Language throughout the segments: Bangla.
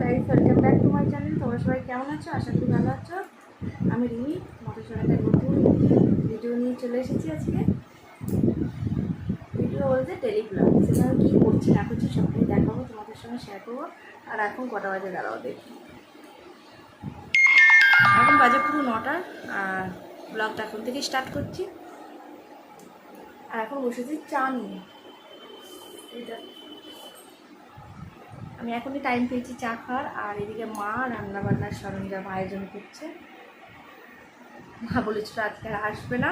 Guys, welcome back to my channel. তোমরা সবাই কেমন আছো? আশা করি ভালো আছো। আমি রিমি মটর একটা নতুন ভিডিও নিয়ে চলে এসেছি আজকে। ভিডিও বলতে টেলিগ্রাম সেটা আমি কী করছি না করছি সবটাই দেখাবো, তোমাদের সঙ্গে শেয়ার করব। আর এখন কটা বাজে দাঁড়াও দেখি। এখন বাজে পুরো নটা, আর ব্লগটা এখন থেকে স্টার্ট করছি। আর এখন বসেছি চা নিয়ে। এটা আমি এখনই টাইম পেয়েছি চা খাওয়ার, আর এদিকে মা রান্না বান্নার সরঞ্জাম আয়োজন করছে। মা বলেছিল আজকে আর আসবে না,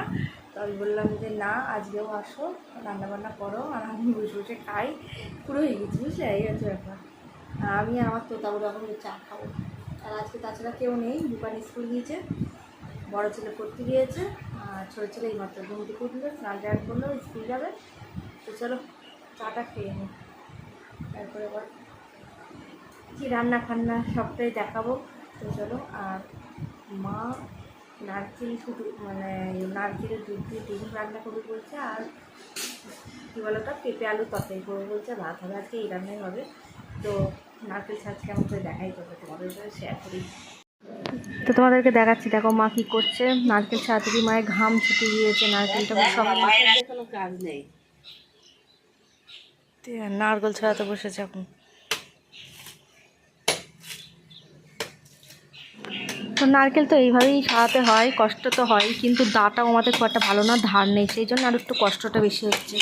তো আমি বললাম যে না, আজকেও আসো রান্না বান্না করো, আর আমি বসে বসে খাই। পুরো হয়ে গেছি, বুঝলে? এই হচ্ছে ব্যাপার। আমি আমার তোতা বলে এখন চা খাব। আর আজকে তাছাড়া কেউ নেই, দোকান স্কুল গিয়েছে, বড় ছেলে পড়তে গিয়েছে, আর ছোটো ছেলে এই মাত্র ঘুম থেকে উঠল, স্নান টান করল স্কুল যাবে। তো চলো, চাটা খেয়ে নিই তারপরে আবার কি রান্না ফান্না সবটাই দেখাবো। তো চলো আর মা নারকেল শুধু মানে নারকেলের দুধ দিয়ে ডিম রান্না করবে বলছে আর কী বলো তো পেঁপে আলু তরকারি করবে বলছে ভাত হবে আজকে এই রান্নাই হবে। তো নারকেল ছাড় কেমন করে দেখাই করবে তোমাদের সাথে শেয়ার করি। তো তোমাদেরকে দেখাচ্ছি দেখো মা কী করছে। নারকেল কি মায়ের ঘাম ছুটে গিয়েছে নারকেলটা সব কোনো কাজ নেই। নারকেল ছাড়াতে বসেছে এখন। তো নারকেল তো এইভাবেই সারাতে হয়, কষ্ট তো হয়, কিন্তু দাটাও আমাদের খুব একটা ভালো না, ধার নেই, সেই জন্য আর একটু কষ্টটা বেশি হচ্ছে।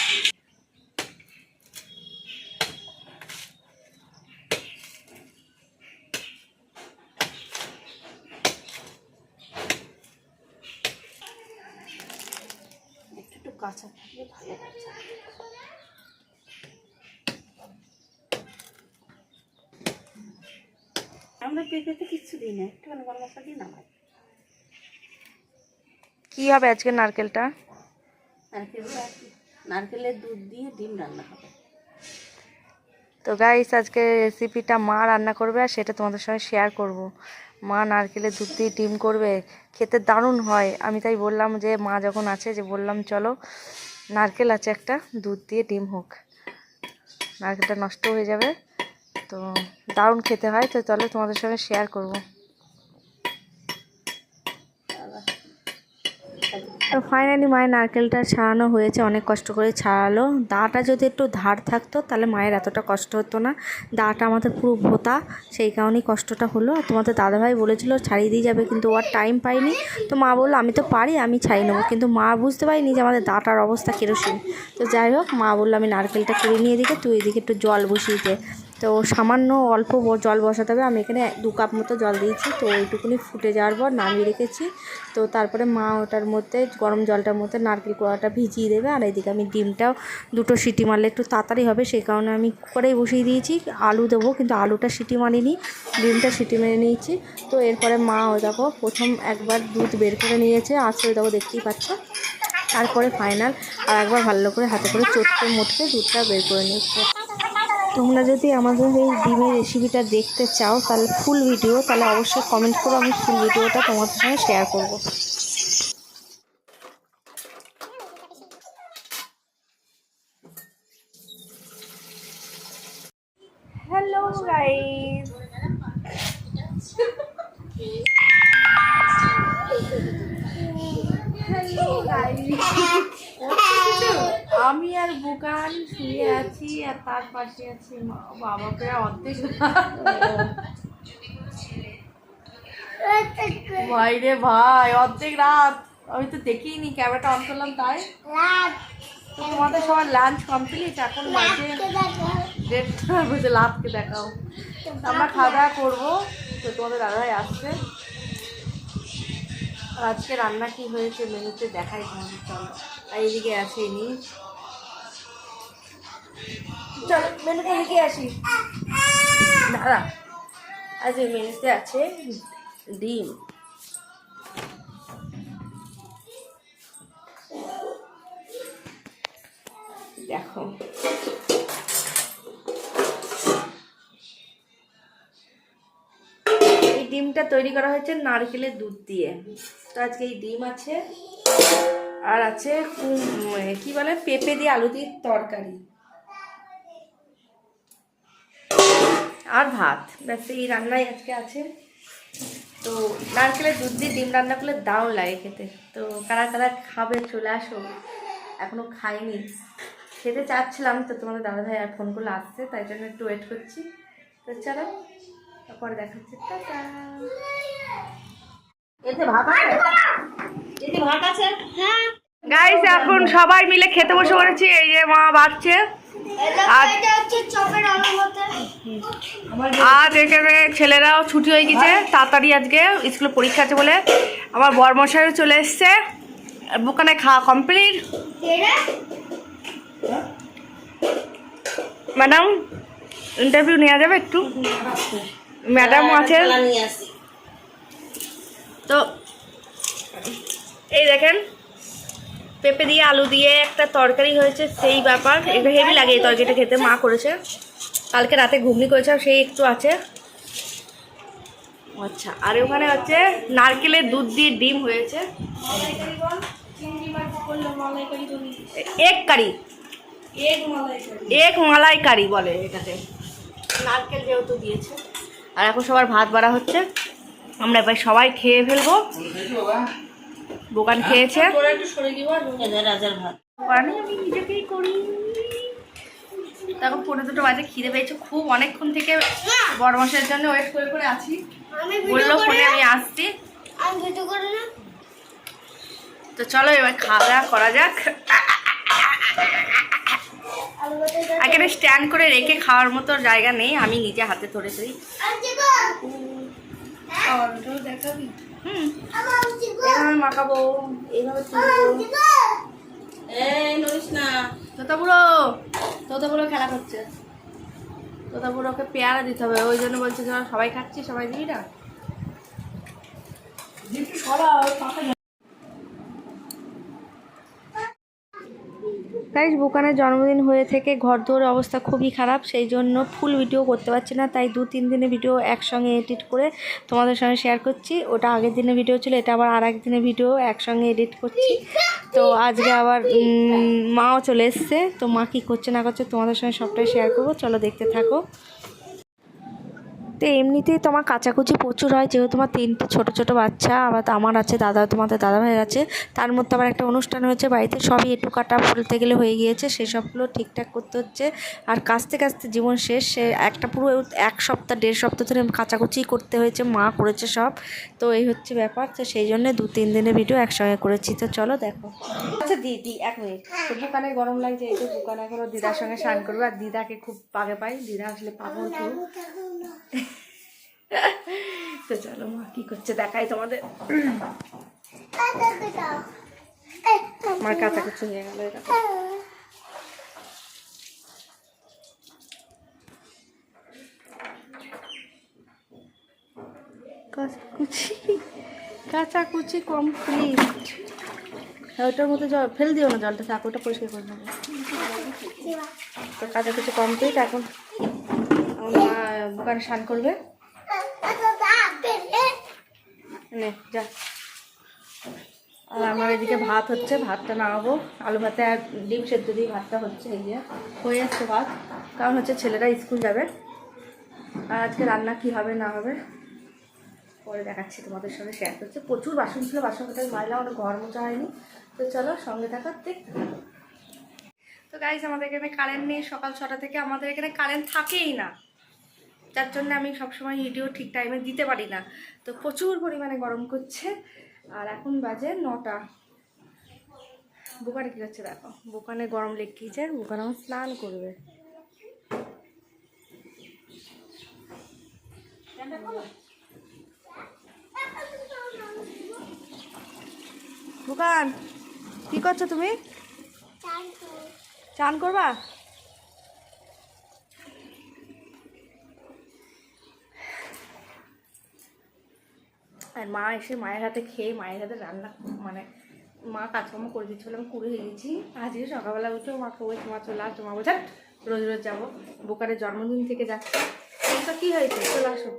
আমরা পেঁপেতে কিচ্ছু দিই না একটুখানি গরম মশলা নামাই কি হবে আজকে নারকেলটা? নারকেল নারকেলের দুধ দিয়ে ডিম রান্না হবে। তো গাইস আজকে রেসিপিটা মা রান্না করবে আর সেটা তোমাদের সঙ্গে শেয়ার করব। মা নারকেলের দুধ দিয়ে ডিম করবে খেতে দারুণ হয়। আমি তাই বললাম যে মা যখন আছে যে বললাম চলো নারকেল আছে একটা দুধ দিয়ে ডিম হোক। নারকেলটা নষ্ট হয়ে যাবে। তো দারুণ খেতে হয়, তো তাহলে তোমাদের সঙ্গে শেয়ার করব। তো ফাইনালি মায়ের নারকেলটা ছাড়ানো হয়েছে, অনেক কষ্ট করে ছাড়ালো। দাটা যদি একটু ধার থাকতো, তাহলে মায়ের এতটা কষ্ট হতো না। দাটা আমাদের পুরো ভোতা, সেই কারণেই কষ্টটা হলো। আর তোমাদের দাদাভাই বলেছিল, ছাড়িয়ে দিয়ে যাবে, কিন্তু ও আর টাইম পাইনি তো মা বলল, আমি তো পারি, আমি ছাড়িয়ে নেব। কিন্তু মা বুঝতে পারিনি যে আমাদের দাটার অবস্থা কেরোসিন। তো যাই হোক, মা বলল, আমি নারকেলটা কুড়িয়ে নিয়ে এদিকে, তুই এদিকে একটু জল বসিয়ে দে। তো সামান্য অল্প জল বসাতে হবে। আমি এখানে দু কাপ মতো জল দিয়েছি। তো ওইটুকুনি ফুটে যাওয়ার পর নামিয়ে রেখেছি। তো তারপরে মা ওটার মধ্যে গরম জলটার মধ্যে নারকেল কোড়াটা ভিজিয়ে দেবে। আর এদিকে আমি ডিমটাও দুটো সিটি মারলে একটু তাড়াতাড়ি হবে। সেই কারণে আমি কুকারেই বসিয়ে দিয়েছি। আলু দেবো, কিন্তু আলুটা সিটি মারিনি। ডিমটা সিটি মেরে নিয়েছি। তো এরপরে মা ওই দেখো, প্রথম একবার দুধ বের করে নিয়েছে। আছে ওই দেখো দেখতেই পাচ্ছ? তারপরে ফাইনাল। আর একবার ভালো করে হাতে করে চটকে মোটকে দুধটা বের করে নিচ্ছে তোমরা যদি আমাদের এই ডিমের রেসিপিটা দেখতে চাও, তাহলে ফুল ভিডিও তাহলে অবশ্যই কমেন্ট করো, আমি ফুল ভিডিওটা তোমাদের সঙ্গে শেয়ার করব হ্যালো গাইস হ্যালো গাইস আমি আর বুকান শুয়ে আছি আর পাশে আছে, মা, বাবাকে অর্ধেক ভাই রে ভাই, অর্ধেক রাত। আমি তো দেখিনি, ক্যামেরাটা অন করলাম, তাই। তোমাদের সবার লাঞ্চ কমপ্লিট এখন বাজে দেড়টা বুঝে লাভকে দেখাও। আমরা খাওয়া দাওয়া করব, তো তোমাদের দাদাই আসছে। আজকে রান্না কি হয়েছে, মেনুতে দেখাই তোমাদের, চলো। এইদিকে আছে নি চলো মেনুতে দিকে আসি। দাদা আজ মেনুতে আছে ডিম। দেখো। এই ডিমটা তৈরি করা হয়েছে নারকেলের দুধ দিয়ে। তো আজকে এই ডিম আছে, আর আছে কি বলে? পেঁপে দিয়ে আলু দিয়ে তরকারি। আর ভাত। ব্যাস এই রান্নাই আজকে আছে। তো নারকেলের দুধ দিয়ে ডিম রান্না করলে দারুণ লাগে খেতে। তো কারা কারা খাবে চলে আসো। এখনও খাইনি। খেতে চাচ্ছিলাম তো তোমাদের দাদা ভাই আর ফোন করলে আসছে তাই জন্য একটু ওয়েট করছি। তো চলো তারপরে দেখা হচ্ছে এতে ভাত আছে? এতে ভাত আছে? হ্যাঁ। গাইস এখন সবাই মিলে খেতে বসে পড়েছি এই যে মা বাড়ছে আজ এখানে ছেলেরাও ছুটি হয়ে গেছে তাড়াতাড়ি আজকে স্কুলে পরীক্ষা আছে বলে। আমার বরমশাইও চলে এসছে। ওখানে খাওয়া কমপ্লিট। ম্যাডাম ইন্টারভিউ নেওয়া যাবে একটু? ম্যাডামও আছে। তো এই দেখেন পেঁপে দিয়ে আলু দিয়ে একটা তরকারি হয়েছে, সেই ব্যাপার। এটা হেভি লাগে এই তরকারিটা খেতে, মা করেছে। কালকে রাতে ঘুগনি করেছে সেই একটু আছে। আচ্ছা আর ওখানে হচ্ছে নারকেলের দুধ দিয়ে ডিম হয়েছে। এক কারি এক মালাই কারি বলে এটাতে নারকেল যেহেতু দিয়েছে। আর এখন সবার ভাত বাড়া হচ্ছে। আমরা এবার সবাই খেয়ে ফেলব। দোকান খেয়েছে। ভাত। পানি আমি নিজেকেই করি। তারপর পনেরো দুটো বাজে খিদে পেয়েছে খুব। অনেকক্ষণ থেকে বড় মাসের জন্য ওয়েট করে করে আছি। বলল ফোনে আমি আসছি। আমি ভিডিও করে না। তো চলো এবার খাওয়া দাওয়া করা যাক। এখানে স্ট্যান্ড করে রেখে খাওয়ার মতো জায়গা নেই। আমি নিজে হাতে ধরে ধরি গো? হুম মাখাবো এইভাবে এই না তোতা বুড়ো তোতা বুড়ো খেলা করছে। তোতা পেয়ারা দিতে হবে, ওই জন্য বলছে সবাই খাচ্ছি, সবাই দিবি না? গাইস বুকানের জন্মদিন হয়ে থেকে ঘর দুয়ারের অবস্থা খুবই খারাপ, সেই জন্য ফুল ভিডিও করতে পারছি না, তাই দু তিন দিনের ভিডিও একসঙ্গে এডিট করে তোমাদের সঙ্গে শেয়ার করছি। ওটা আগের দিনের ভিডিও ছিল, এটা আবার আর দিনের ভিডিও একসঙ্গে এডিট করছি। তো আজকে আবার মাও চলে এসছে, তো মা কী করছে না করছে তোমাদের সঙ্গে সবটাই শেয়ার করব, চলো দেখতে থাকো। তো এমনিতেই তোমার কাচাকুচি প্রচুর হয়, যেহেতু তোমার তিনটে ছোটো ছোটো বাচ্চা, আবার তো আমার আছে দাদা, তোমাদের দাদা ভাইয়ের আছে। তার মধ্যে আবার একটা অনুষ্ঠান হয়েছে বাড়িতে, সবই একটু কাটা বলতে গেলে হয়ে গিয়েছে সেই সবগুলো ঠিকঠাক করতে হচ্ছে। আর কাস্তে কাস্তে জীবন শেষ, সে একটা পুরো এক সপ্তাহ, দেড় সপ্তাহ ধরে কাচাকুচি করতে হয়েছে, মা করেছে সব। তো এই হচ্ছে ব্যাপার, তো সেই জন্য দু, তিন দিনের ভিডিও একসঙ্গে করেছি। তো চলো দেখো। আচ্ছা দিদি, এক মিনিট তো দোকানে গরম লাগছে, এই যে দোকানে এখনও দিদার সঙ্গে স্নান করব, আর দিদাকে খুব পাগে পাই। দিদা আসলে পাগল তো চলো মা, কি করছে দেখাই তোমাদের। আমার কুচি নিয়ে গেল কাঁচা কুচি কাঁচা কুচি কমপ্লিট ওটার মধ্যে জল, ফেল দিও না জলটা পরিষ্কার করে নেব। তো এখন আমার মা দোকানে স্নান করবে। যা। আর আমার এদিকে ভাত হচ্ছে, ভাতটা নামাবো। আলু ভাতে আর ডিম সেদ্ধ দিয়ে ভাতটা হচ্ছে এই যে। হয়ে যাচ্ছে ভাত। কারণ হচ্ছে ছেলেরা স্কুল যাবে। আর আজকে রান্না কি হবে, না হবে, পরে দেখাচ্ছি তোমাদের সঙ্গে শেয়ার করছি। প্রচুর বাসন ছিল, বাসন কোথায় মাইলা অনেক ঘর মোছা হয়নি। তো চলো সঙ্গে থাকার দেখতে তো গাইজ আমাদের এখানে কারেন্ট নেই, সকাল ছটা থেকে। আমাদের এখানে কারেন্ট থাকেই না। যার জন্য আমি সবসময় ভিডিও ঠিক টাইমে দিতে পারি না। তো প্রচুর পরিমাণে গরম করছে। আর এখন বাজে নটা। বুকানে কী হচ্ছে দেখো? বোকানে গরম লেগিয়েছে বুকানে আমার স্নান করবে। বুকান কি করছ তুমি? চান করবা? আর মা এসে মায়ের হাতে খেয়ে মায়ের হাতে রান্না মানে মা কাজকর্ম করে দিচ্ছিল আমি করে গেছি আজকে সকালবেলা উঠেও মাকে বলছি মা চলে আসো মা "হাট, রোজ রোজ যাব। বোকারের জন্মদিন থেকে যাচ্ছে। তো কী হয়েছে? চলে আসো।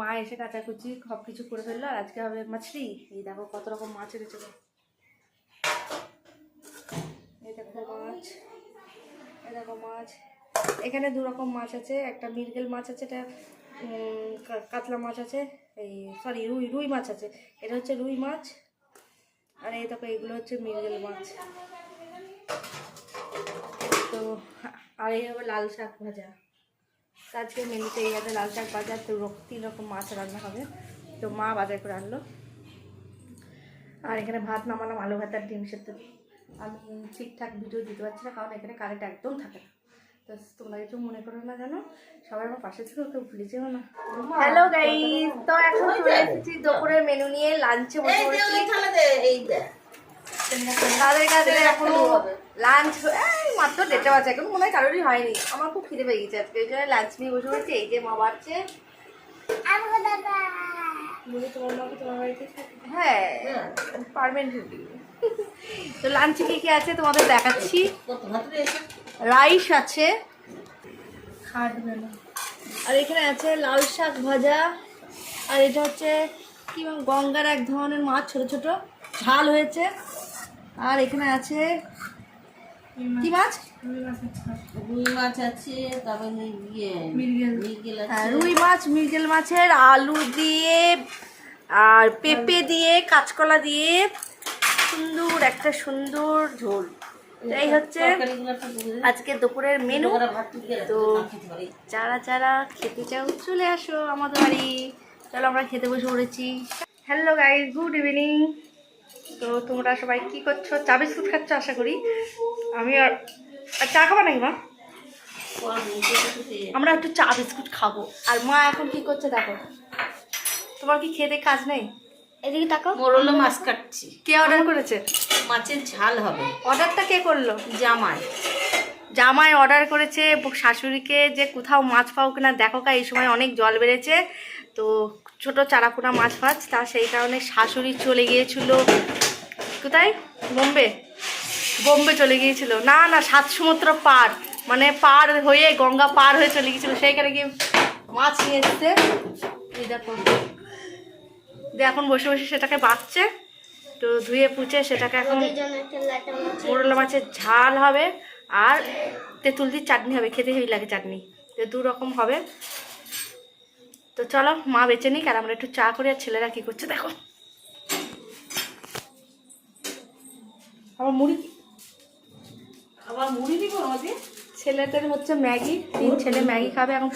মা এসে কাচাকুচি সব কিছু করে ফেলল আর আজকে হবে মাছলি এই দেখো কত রকম মাছ এনেছে গো। এই দেখো মাছ। এই দেখো মাছ। এখানে দু রকম মাছ আছে। একটা মৃগেল মাছ আছে এটা কাতলা মাছ আছে, এই সরি রুই রুই মাছ আছে। এটা হচ্ছে রুই মাছ, আর এই দেখো, এগুলো হচ্ছে মৃগেল মাছ। তো, আর এই হবে লাল শাক ভাজা। আজকে মেনুতে এই আছে লাল শাক ভাজা, তো তিন রকম মাছ রান্না হবে। তো মা বাজার করে আনলো। আর এখানে ভাত নামালাম, আলু ভাত আর ডিম সেদ্ধ। আমি ঠিকঠাক ভিডিও দিতে পারছি না, কারণ এখানে কারেন্ট একদম থাকে না। তো তোমরা কিছু মনে করো না জানো? সবাই আমার পাশে থেকে ওকে ভুলে যেও না। হ্যালো গাইস তো এখন চলে এসেছি দুপুরের মেনু নিয়ে লাঞ্চে বসে পড়েছি। তাদের কাছে এখনও লাঞ্চ মাত্র দেড়টা বাজে এখন মনে হয় কারোরই হয়নি। আমার খুব খিদে পেয়ে গেছে আজকে ওই জন্য লাঞ্চ নিয়ে বসে পড়েছি। এই যে মা বাড়ছে। বাড়িতে থাকে? হ্যাঁ তো লাঞ্চে কি কি আছে তোমাদের দেখাচ্ছি। রাইস আছে। আর এখানে আছে লাল শাক ভাজা। আর এটা হচ্ছে কি গঙ্গার এক ধরনের মাছ ছোট ছোট। ঝাল হয়েছে। আর এখানে আছে কি মাছ? রুই মাছ আছে তারপরে ইয়ে হ্যাঁ রুই মাছ মৃগেল মাছের আলু দিয়ে আর পেঁপে দিয়ে কাঁচকলা দিয়ে সুন্দর, একটা সুন্দর ঝোল। এই হচ্ছে। আজকে দুপুরের মেনু তো যারা যারা খেতে চাও, চলে আসো আমাদের বাড়ি। চলো আমরা খেতে বসে পড়েছি। হ্যালো গাইজ গুড ইভিনিং তো তোমরা সবাই কি করছ? চা বিস্কুট খাচ্ছ আশা করি। আমি আর চা খাব নাকি মা। আমরা একটু চা বিস্কুট খাব। আর মা এখন কি করছে দেখো। তোমার কি খেতে কাজ নেই? এদিকে তাকাও। মোর হলো মাছ কাটছি। কে অর্ডার করেছে? মাছের ঝাল হবে। অর্ডারটা কে করল? জামাই। জামাই অর্ডার করেছে শাশুড়িকে যে কোথাও মাছ পাও কিনা দেখো কা এই সময় অনেক জল বেড়েছে। তো ছোট চারাপোনা মাছ ফাছ তা সেই কারণে শাশুড়ি চলে গিয়েছিল। কোথায়? বোম্বে। বোম্বে চলে গিয়েছিল। না না সাত সমুদ্র পার। মানে পার হয়ে গঙ্গা পার হয়ে চলে গিয়েছিল। সেইখানে গিয়ে মাছ নিয়ে এসছে। এই দেখো। দিয়ে এখন বসে বসে সেটাকে বাঁচছে তো ধুয়ে পুচে সেটাকে এখন মোরলা মাছের ঝাল হবে আর তেঁতুল দিয়ে চাটনি হবে খেতে হেবি লাগে চাটনি তো দু রকম হবে। তো চলো মা বেঁচে নিক আর আমরা একটু চা করি আর ছেলেরা কি করছে দেখো। আমার মুড়ি আবার মুড়ি দিব আমাদের ছেলেদের হচ্ছে ম্যাগি তিন ছেলে ম্যাগি খাবে এখন।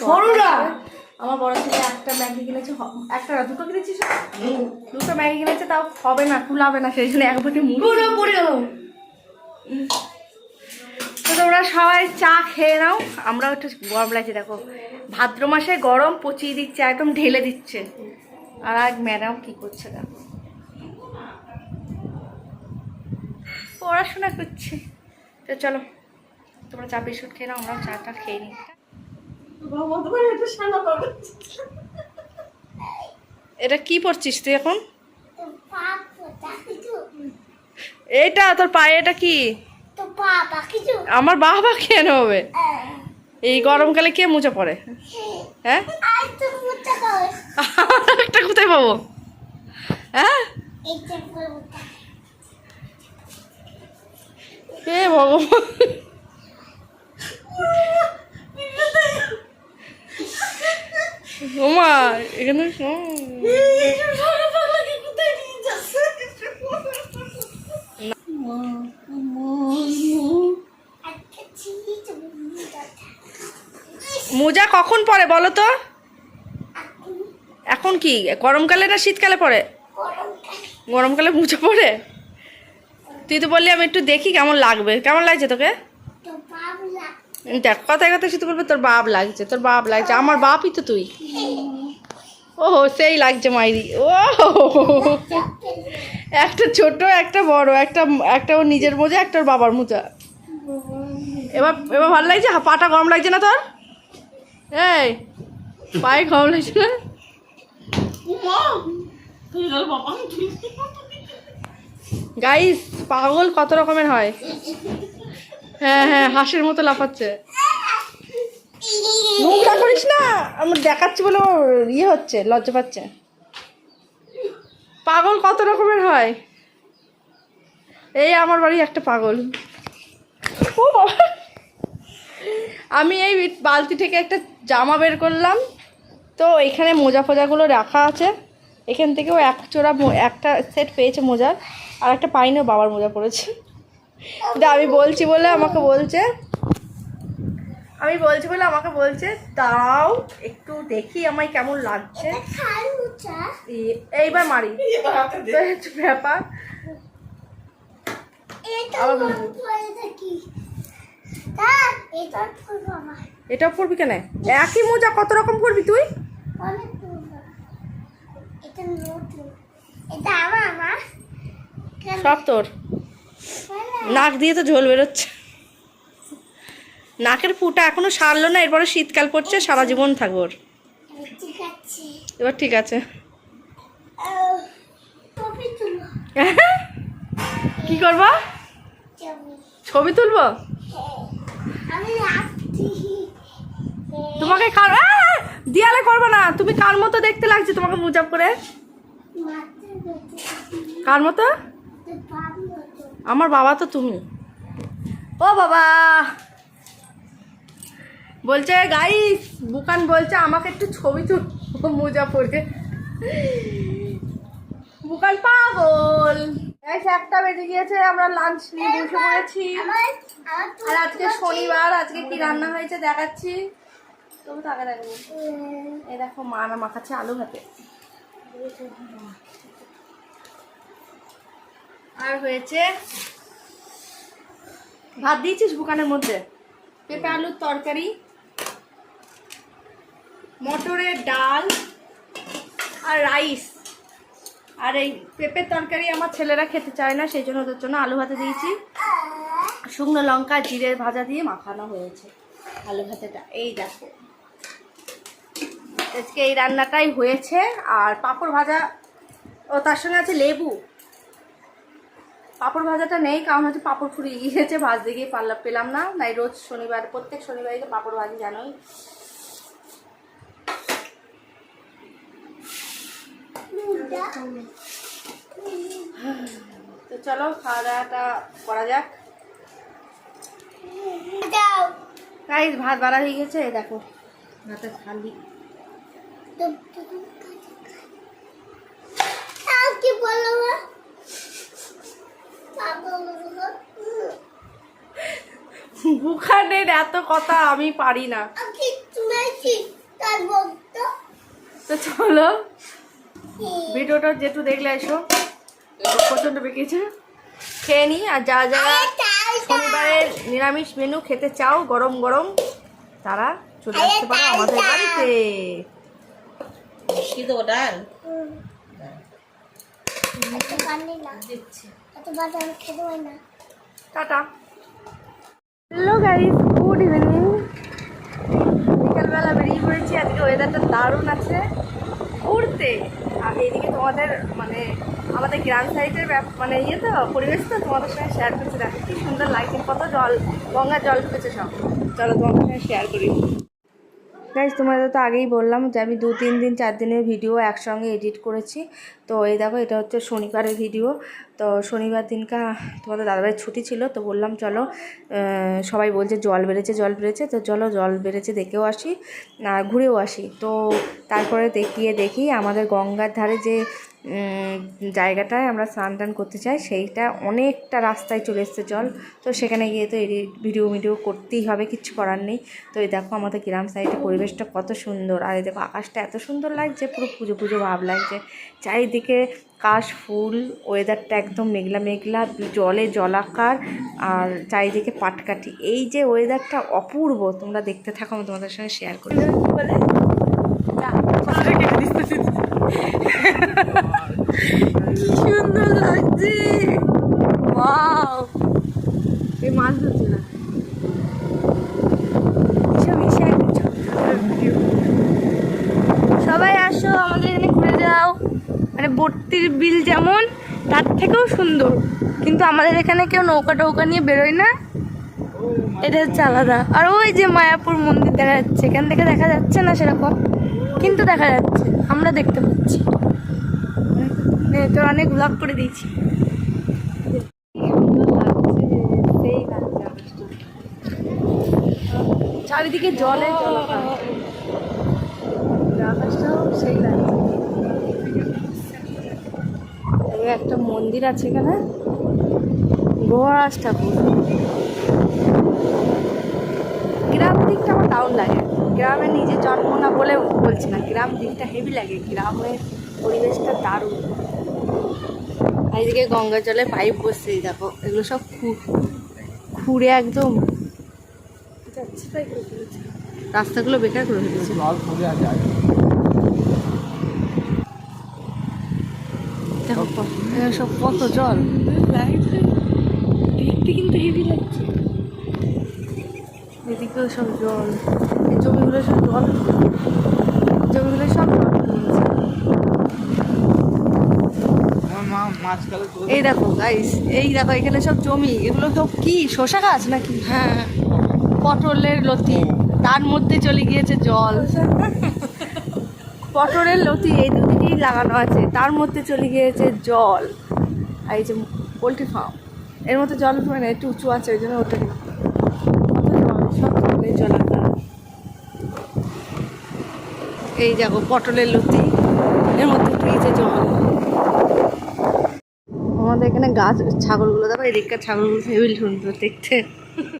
আমার বড় ছেলে একটা ম্যাগি কিনেছে একটা না, দুটো কিনেছিস দুটো ম্যাগি কিনেছে তাও হবে না কুলাবে না সেই জন্য এক বাটি মুড়ি তো তোমরা সবাই চা খেয়ে নাও আমরাও একটু গরম লাগছে দেখো। ভাদ্র মাসে গরম পচিয়ে দিচ্ছে একদম ঢেলে দিচ্ছে। আর এক ম্যাডাম কি করছে দেখো? পড়াশোনা করছে। তো চলো তোমরা চা বিস্কুট খেয়ে নাও আমরাও চাটা খেয়ে নিই। এটা কি পড়ছিস তুই এখন? এইটা তোর পায়ে এটা কি? আমার বাবা কেন হবে? এই গরমকালে কে মুছে পড়ে? হ্যাঁ? একটা কোথায় পাবো? হ্যাঁ? হে ভগবান। এখানে মোজা কখন পরে বলো তো? এখন কি? গরমকালে না শীতকালে পরে? গরমকালে মোজা পরে? তুই তো বললি আমি একটু দেখি কেমন লাগবে। কেমন লাগছে তোকে? দেখ কথায় কথায় শুধু বলবে, তোর বাপ লাগছে, তোর বাপ লাগছে, আমার বাপই তো তুই। ও সেই লাগছে মাইরি ও একটা ছোট, একটা বড়, একটা একটা ওর নিজের মোজা, একটা ওর বাবার মোজা। এবার এবার ভালো লাগছে? পাটা গরম লাগছে না তোর? এই, পায়ে গরম লাগছে না? গাইস, পাগল কত রকমের হয়। হ্যাঁ হ্যাঁ হাঁসের মতো লাফাচ্ছে। মুখটা করিস না আমার দেখাচ্ছি বলে ইয়ে হচ্ছে লজ্জা পাচ্ছে। পাগল কত রকমের হয়? এই আমার বাড়ি একটা পাগল। ও বাবা। আমি এই বালতি থেকে একটা জামা বের করলাম তো এখানে মোজা ফোজাগুলো রাখা আছে। এখান থেকেও এক চোরা একটা সেট পেয়েছে মোজার আর একটা পাইনিও বাবার মোজা পড়েছে কিন্তু আমি বলছি বলে আমাকে বলছে। আমি বলছি বলে আমাকে বলছে তাও একটু দেখি আমায় কেমন লাগছে। এইবার মারি। ব্যাপার। এটাও পড়বি কেন? একই মোজা কত রকম পড়বি তুই? সব তোর? নাক দিয়ে তো ঝোল বেরোচ্ছে। নাকের ফুটা এখনও সারলো না, এরপরে শীতকাল পড়ছে, সারা জীবন থাকব এবার ঠিক আছে। কি করব? ছবি তুলবো। তোমাকে! দেয়ালে করব না, তুমি কার মতো দেখতে লাগছে তোমাকে মুজাব করে? কার মতো? আমার বাবা তো তুমি। ও বাবা। বলছে গাইস বুকান বলছে আমাকে একটু ছবি তুল। মোজা পরে। বুকান পাগল। একটা বেজে গিয়েছে, আমরা লাঞ্চ নিয়ে বসে পড়েছি। আর আজকে শনিবার, আজকে কি রান্না হয়েছে দেখাচ্ছি। তবু টাকা দেখব। এই দেখো, মা না মাখাচ্ছে আলু ভাতে। আর হয়েছে ভাত দিয়েছিস বুকানের মধ্যে? পেঁপে, আলুর তরকারি, মটরের ডাল আর রাইস। আর এই পেঁপের তরকারি আমার ছেলেরা খেতে চায় না, সেই জন্য ওদের জন্য আলু ভাতে দিয়েছি। শুকনো লঙ্কা, জিরে ভাজা দিয়ে মাখানো হয়েছে আলু ভাতেটা। এই দেখো। আজকে এই রান্নাটাই হয়েছে। আর পাঁপড় ভাজা, ও তার সঙ্গে আছে লেবু। পাঁপড় ভাজাটা নেই কারণ হচ্ছে পাঁপড় ফুরিয়ে গিয়েছে ভাজতে গিয়ে পারলা পেলাম না। তাই রোজ শনিবার প্রত্যেক শনিবারই তো পাঁপড় ভাজি জানোই। তো চলো খাওয়া দাওয়াটা করা যাক। দাও। ভাত বাড়া হয়ে গেছে দেখো ভাতের তাও কি? বলো। বুখানের এত কথা আমি পারি না। তো চলো ভিডিওটা যেটু দেখলে এসো। প্রচণ্ড বেঁকেছে। খেয়ে নিই আর যারা যারা শনিবারের নিরামিষ মেনু খেতে চাও গরম গরম। তারা চলে আসতে পারো আমাদের বাড়িতে। কি ডাল এত পানি না এত বাদ আমি খেতে পারি না tata. Hello guys good evening বিকালবেলা বেরিয়ে পড়েছি, আজকে ওয়েদারটা দারুণ আছে। ঘুরতে। আর এইদিকে তোমাদের মানে আমাদের গ্রাম সাইডের মানে ইয়ে তো, পরিবেশ তো তোমাদের সঙ্গে শেয়ার করছি। দেখো কি সুন্দর লাগছে কত জল, গঙ্গার জল ঢুকেছে সব। চলো তোমাদের সঙ্গে শেয়ার করি। গাইজ তোমাদের তো আগেই বললাম যে আমি দু, তিন দিন, চার দিনের ভিডিও একসঙ্গে এডিট করেছি। তো এই দেখো, এটা হচ্ছে শনিবারের ভিডিও তো শনিবার দিনকা তোমাদের দাদাভাইয়ের ছুটি ছিল, তো বললাম চলো সবাই বলছে জল বেড়েছে জল বেড়েছে। তো চলো, জল বেড়েছে দেখেও আসি ঘুরেও আসি। তো তারপরে দেখিয়ে দেখি আমাদের গঙ্গার ধারে যে জায়গাটায় আমরা স্নান টান করতে চাই, সেইটা অনেকটা রাস্তায় চলে এসছে জল। তো সেখানে গিয়ে তো এডিট ভিডিও ভিডিও করতেই হবে, কিচ্ছু করার নেই। তো এই দেখো আমাদের গ্রাম সাইডে পরিবেশটা কত সুন্দর, আর এই দেখো আকাশটা এত সুন্দর লাগছে, পুরো পুজো পুজো ভাব লাগছে। চারিদিকে কাশ, ফুল ওয়েদারটা একদম মেঘলা মেঘলা, জলে জলাকার, আর চারিদিকে পাটকাঠি। এই যে ওয়েদারটা অপূর্ব, তোমরা দেখতে থাকো, আমি তোমাদের সঙ্গে শেয়ার করি কি লাগছে ওয়াও। এই মাছ ধরছে না। সবাই আসো, আমাদের এখানে ঘুরে যাও। মানে বর্তির বিল যেমন, তার থেকেও সুন্দর। কিন্তু আমাদের এখানে কেউ নৌকা টৌকা নিয়ে বেরোয় না। এটা হচ্ছে আলাদা। আর ওই যে মায়াপুর মন্দির দেখা যাচ্ছে। এখান থেকে দেখা যাচ্ছে না সেরকম, কিন্তু দেখা যাচ্ছে। আমরা দেখতে পাচ্ছি। মানে তোর অনেক ব্লগ করে দিয়েছি কি সুন্দর লাগছে সেই লাগছে আকাশটা। চারিদিকে জলে একটা মন্দির আছে এখানে। গোয়ারাজ ঠাকুর। গ্রাম দিকটা আমার দারুণ লাগে। গ্রামে নিজে জন্ম না বলে বলছি না, গ্রাম দিকটা হেভি লাগে। গ্রামের পরিবেশটা দারুণ। এদিকে গঙ্গা জলে পাইপ বসছে দেখো, এগুলো সব খুঁড়ে একদম তাই করে ফেলেছে। রাস্তাগুলো বেকার করে ফেলেছে। দেখো সব কত জল। দেখতে কিন্তু হেভি লাগছে। এদিকেও সব জল। এই জমিগুলো সব জল জমিগুলো সব জল। এই দেখো গাইস এই দেখো এখানে সব জমি। এগুলো সব কি শসা গাছ নাকি? হ্যাঁ। পটলের লতি। তার মধ্যে চলে গিয়েছে জল। পটলের লতি এই দুদিকেই লাগানো আছে। তার মধ্যে চলে গিয়েছে জল। এই যে পোলট্রি ফার্ম। এর মধ্যে জল পড়ে না, একটু উঁচু আছে, ওই জন্য ওটা। কত জল সব এই দেখো, পটলের লতি। এর মধ্যে উঠে জল। আমাদের এখানে গাছ, ছাগলগুলো, দেখো এদিককার ছাগলগুলো সুন্দর দেখতে।